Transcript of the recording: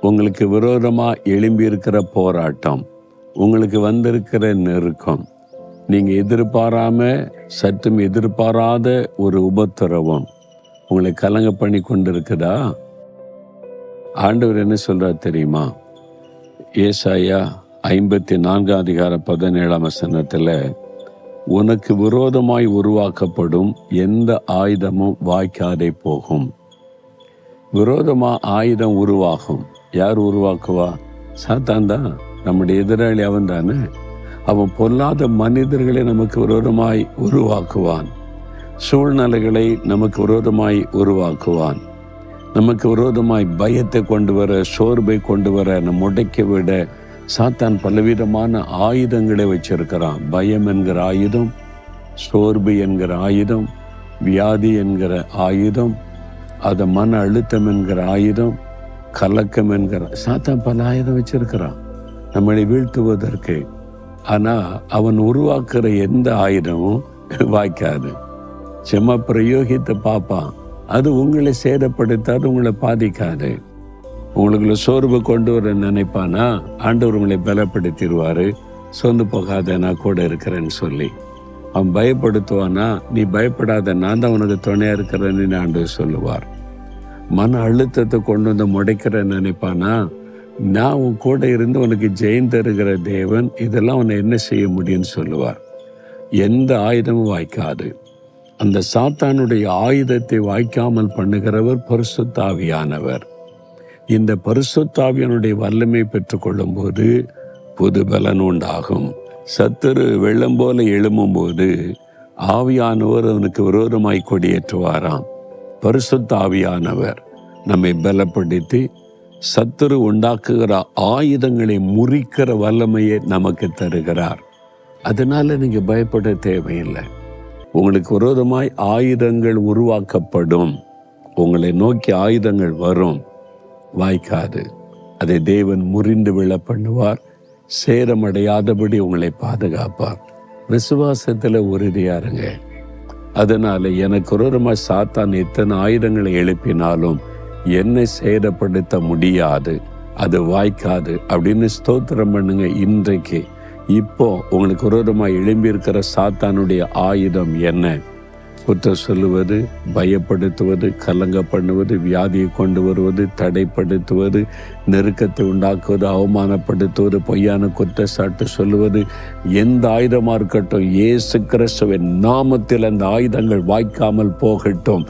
உங்களுக்கு விரோதமாக எழும்பியிருக்கிற போராட்டம் உங்களுக்கு வந்திருக்கிற நெருக்கம் நீங்கள் எதிர்பாராம சற்றும் எதிர்பாராத ஒரு உபத்திரவம் உங்களை கலங்க பண்ணி கொண்டிருக்குதா? ஆண்டவர் என்ன சொல்கிறார் தெரியுமா? ஏசாயா ஐம்பத்தி நான்காம் அதிகார பதினேழாம் வசனத்தில் உனக்கு விரோதமாய் உருவாக்கப்படும் எந்த ஆயுதமும் வாய்க்காதே போகும். விரோதமாக ஆயுதம் உருவாகும். யார் உருவாக்குவா? சாத்தான் தான் நம்முடைய எதிராளி அவன் தானே? அவன் பொல்லாத மனிதர்களை நமக்கு விரோதமாய் உருவாக்குவான். சூழ்நிலைகளை நமக்கு விரோதமாய் உருவாக்குவான். நமக்கு விரோதமாய் பயத்தை கொண்டு வர சோர்வை கொண்டு வர நம்ம முடைக்க விட சாத்தான் பலவிதமான ஆயுதங்களை வச்சிருக்கிறான். பயம் என்கிற ஆயுதம் சோர்வு என்கிற ஆயுதம் வியாதி என்கிற ஆயுதம் அதை மன அழுத்தம் என்கிற ஆயுதம் கலக்கம் என்கிற சாத்தான் பல ஆயுதம் வச்சிருக்கிறான். நம்மளை வீழ்த்துவதற்கு. ஆனால் அவன் உருவாக்குற எந்த ஆயுதமும் வாய்க்காது. சும்மா பிரயோகித்து பார்ப்பான் அது உங்களை சேதப்படுத்தாது உங்களை பாதிக்காது. உங்களுக்குள்ள சோர்வு கொண்டு வர நினைப்பானா? ஆண்டவர் உங்களை பலப்படுத்திடுவாரு. சொந்து போகாத நான் கூட இருக்கிறேன்னு சொல்லி. அவன் பயப்படுத்துவானா? நீ பயப்படாத நான் தான் உனக்கு துணையா இருக்கிறேன்னு ஆண்டவர் சொல்லுவார். மன அழுத்தத்தை கொண்டு வந்து முடைக்கிற நினைப்பானா? நான் உன் கூட இருந்து உனக்கு ஜெயம் தருகிற தேவன் இதெல்லாம் உன்னை என்ன செய்ய முடியும்னு சொல்லுவார். எந்த ஆயுதமும் வாய்க்காது. அந்த சாத்தானுடைய ஆயுதத்தை வாய்க்காமல் பண்ணுகிறவர் பரிசுத்தாவியானவர். இந்த பரிசுத்தாவியனுடைய வல்லமை பெற்றுக்கொள்ளும் போது புது பலன் உண்டாகும். சத்துரு வெள்ளம் போல எழும்பும்போது ஆவியானவர் அவனுக்கு விரோதமாய் கொடியேற்றுவாராம். பரிசுத்த ஆவியானவர் நம்மை பலப்படுத்தி சத்துரு உண்டாக்குகிற ஆயுதங்களை முறிக்கிற வல்லமையை நமக்கு தருகிறார். அதனால் நீங்கள் பயப்பட தேவையில்லை. உங்களுக்கு விரோதமாய் ஆயுதங்கள் உருவாக்கப்படும். உங்களை நோக்கி ஆயுதங்கள் வரும். வாய்க்காது. அதை தேவன் முறிந்து விழ பண்ணுவார் சேரமடையாதபடி உங்களை பாதுகாப்பார். விசுவாசத்தில் உறுதியாருங்க அதனால எனக்கு விரோதமாய் சாத்தான் எத்தனை ஆயுதங்களை எழுப்பினாலும் என்னை சேதப்படுத்த முடியாது. அது வாய்க்காது. அப்படின்னு ஸ்தோத்திரம் பண்ணுங்க இன்றைக்கு. இப்போ உங்களுக்கு விரோதமாக எழும்பியிருக்கிற சாத்தானுடைய ஆயுதம் என்ன? குற்றம் சொல்லுவது பயப்படுத்துவது கலங்க பண்ணுவது வியாதியை கொண்டு வருவது தடைப்படுத்துவது நெருக்கத்தை உண்டாக்குவது அவமானப்படுத்துவது பொய்யான குற்றச்சாட்டு சொல்லுவது எந்த ஆயுதமாக இருக்கட்டும் ஏசு கிறிஸ்துவின் நாமத்தில் அந்த ஆயுதங்கள் வாய்க்காமல் போகட்டும்.